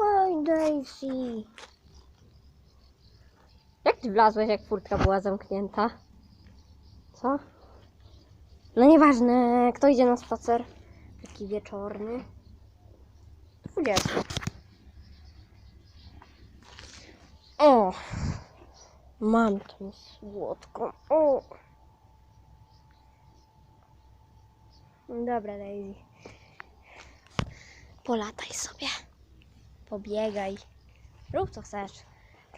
chodź Daisy. Jak ty wlazłeś, jak furtka była zamknięta? Co? No nieważne, kto idzie na spacer? Taki wieczorny. 20. O! Mam tą słodką. O! Dobra, Daisy. Polataj sobie. Pobiegaj. Rób co chcesz.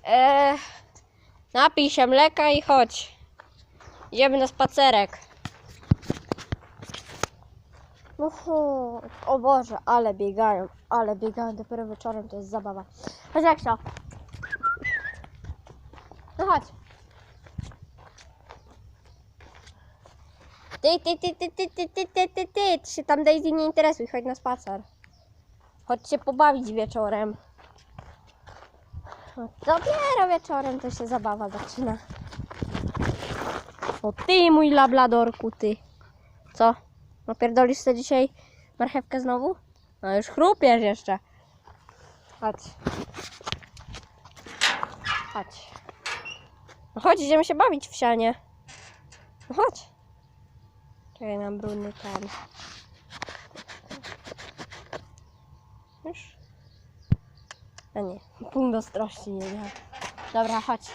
Eee, napij się mleka i chodź. Idziemy na spacerek. No chodź. O Boże, ale biegają, ale biegają. Dopiero wieczorem to jest zabawa. Chodź jak to. No chodź. Ty, ty, ty, ty, ty, ty, ty, ty, ty, ty, ty się tam Daisy nie interesuj, chodź na spacer. Chodź się pobawić wieczorem. No, dopiero wieczorem to się zabawa zaczyna. O ty mój labladorku, ty. Co? No pierdolisz sobie dzisiaj marchewkę znowu? No już chrupiesz jeszcze. Chodź. Chodź. No chodź, idziemy się bawić w sianie. No chodź. Czekaj, nam brudny ten. Już? A nie, punkt ostrości nie miał. Dobra, chodź.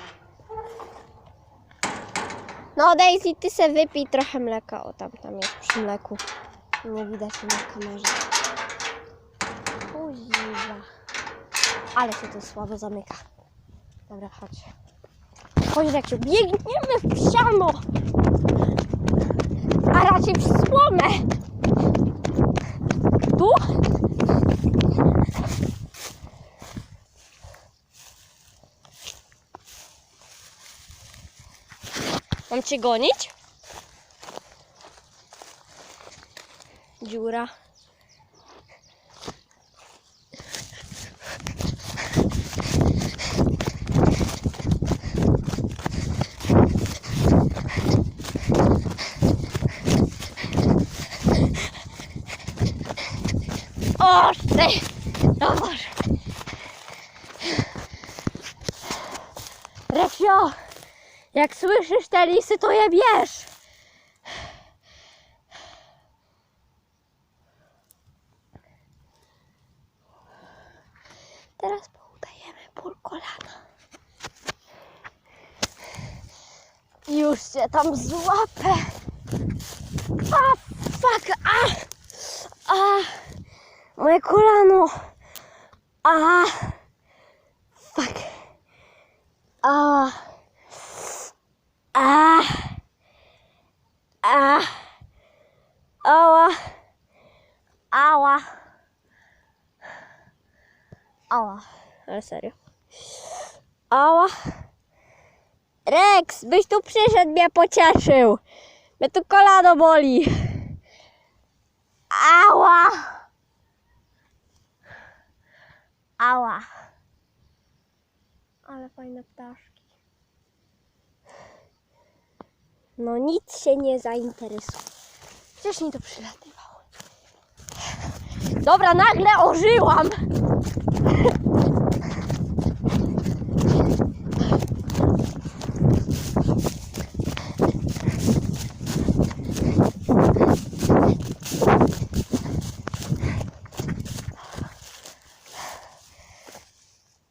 No Daisy, ty se wypij trochę mleka. O, tam, tam jest przy mleku. Nie widać na kamerze. Kuziwa. Ale się to słabo zamyka. Dobra, chodź. Chodź, jak się biegniemy w siano. A raczej w słomę. Tu? Mam cię gonić? Dziura. O, ty! No Boże. Reksio! Jak słyszysz te lisy, to je bierz. Teraz poudajemy ból kolana. Już się tam złapę. A, fuck, a, a, moje kolano. A, fuck. A. A. A. Ała. Ała. Ała. Ale serio. Ała. Rex, byś tu przyszedł, mnie pocieszył. Mnie tu kolano boli. Ała. Ała. Ale fajne ptaszki. No nic się nie zainteresuje. Wcześniej to przylatywało. Dobra, nagle ożyłam.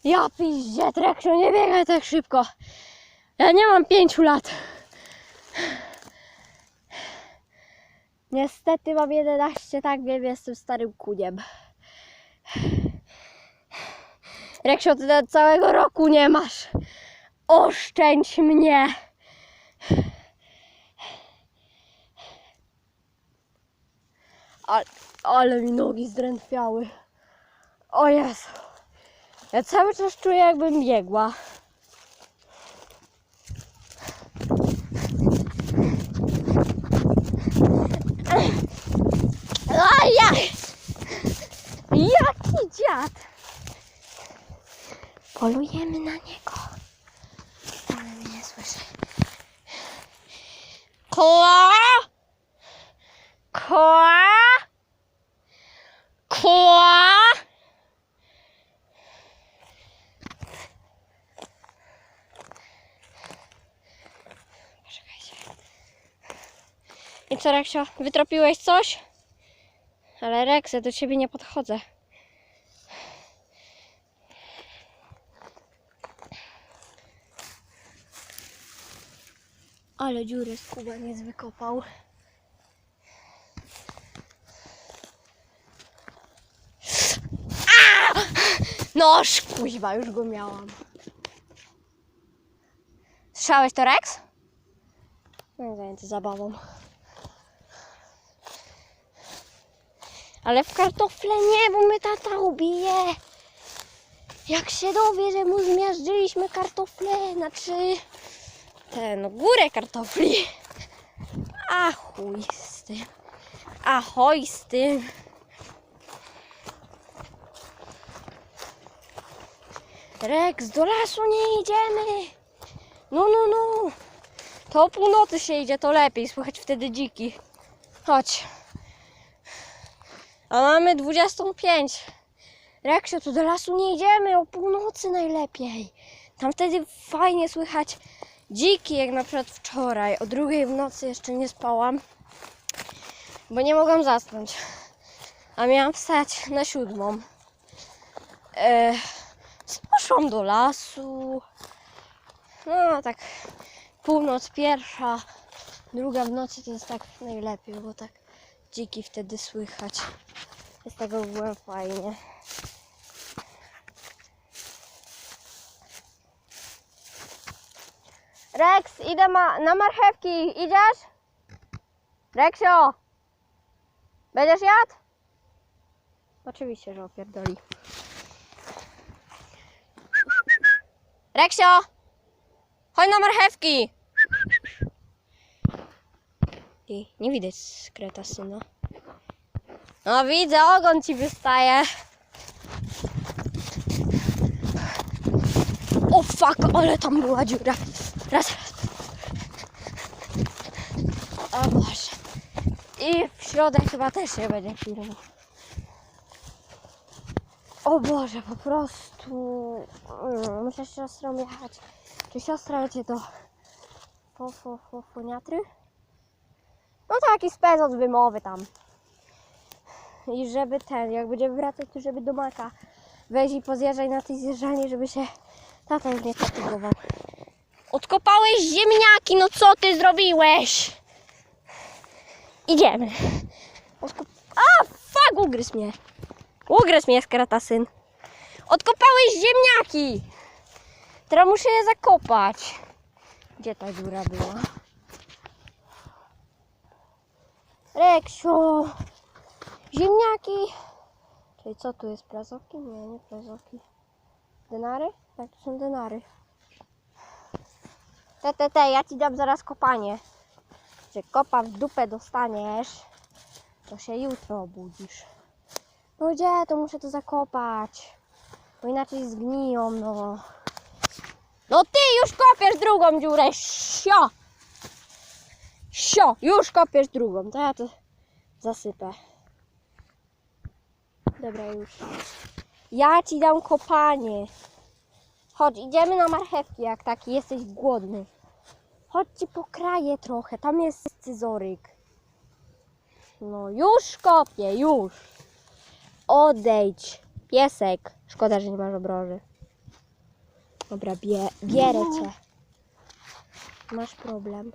Ja piździe, Treksiu, nie biegaj tak szybko. Ja nie mam pięciu lat. Niestety mam 11, tak wiem, jestem starym kuniem. Reksio, ty całego roku nie masz. Oszczędź mnie. Ale, ale mi nogi zdrętwiały. O Jezu. Ja cały czas czuję, jakbym biegła. polujemy na niego. Ale mnie słyszy. Koła! Koła! Koła! I co, Reksio, wytropiłeś coś? Ale Reksy, do ciebie nie podchodzę. Ale dziurę skubaniec wykopał. A! Noż, kuźwa, już go miałam. Słyszałeś to, Rex? No, zajęty zabawą. Ale w kartofle nie, bo my tata ubije. Jak się dowie, że mu zmiażdżyliśmy kartofle, znaczy ten, górę kartofli. A chuj z tym. Ahoj z tym. Rex, do lasu nie idziemy. No, no, no. To o północy się idzie, to lepiej. Słychać wtedy dziki. Chodź. A mamy 25. Reksio, to do lasu nie idziemy. O północy najlepiej. Tam wtedy fajnie słychać dziki, jak na przykład wczoraj. O drugiej w nocy jeszcze nie spałam, bo nie mogłam zasnąć. A miałam wstać na siódmą. E, poszłam do lasu. No tak, północ pierwsza, druga w nocy to jest tak najlepiej, bo tak dziki wtedy słychać. Z tego było fajnie. Rex, idę ma na marchewki. Idziesz? Reksio! Będziesz jadł? Oczywiście, że opierdoli. Reksio! Chodź na marchewki! Ty, nie widać skreta syna. No widzę, ogon ci wystaje. O fuck, ale tam była dziura. Raz. O Boże. I w środek chyba też nie będzie filmu. O Boże, po prostu mm, muszę z siostrą jechać. Czy siostra jedzie do po, po, po, Foniatry? No taki spezot wymowy tam. I żeby ten, jak będzie wracać, to żeby do maka weź i pozjeżdżaj na tej zjeżdżalni, żeby się tata już nie fatygował. Odkopałeś ziemniaki, no co ty zrobiłeś? Idziemy. Odkop... A, fuck, ugryzł mnie. Ugryzł mnie syn. Odkopałeś ziemniaki. Teraz muszę je zakopać. Gdzie ta dziura była? Reksio. Ziemniaki. Czyli co tu jest? Plazoki? Nie, nie plazoki. Denary? Tak, to są denary. Te, te, te, ja ci dam zaraz kopanie. Że kopa w dupę dostaniesz, to się jutro obudzisz. No gdzie? To muszę to zakopać. Bo inaczej zgniją, no. No ty już kopiesz drugą dziurę, sio! Sio, już kopiesz drugą, to ja to zasypę. Dobra, już. Ja ci dam kopanie. Chodź, idziemy na marchewki, jak taki jesteś głodny. Chodź ci pokraję trochę, tam jest scyzoryk. No już kopię, już. Odejdź. Piesek. Szkoda, że nie masz obroży. Dobra, bie, bierę cię. Masz problem.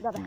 Dobra.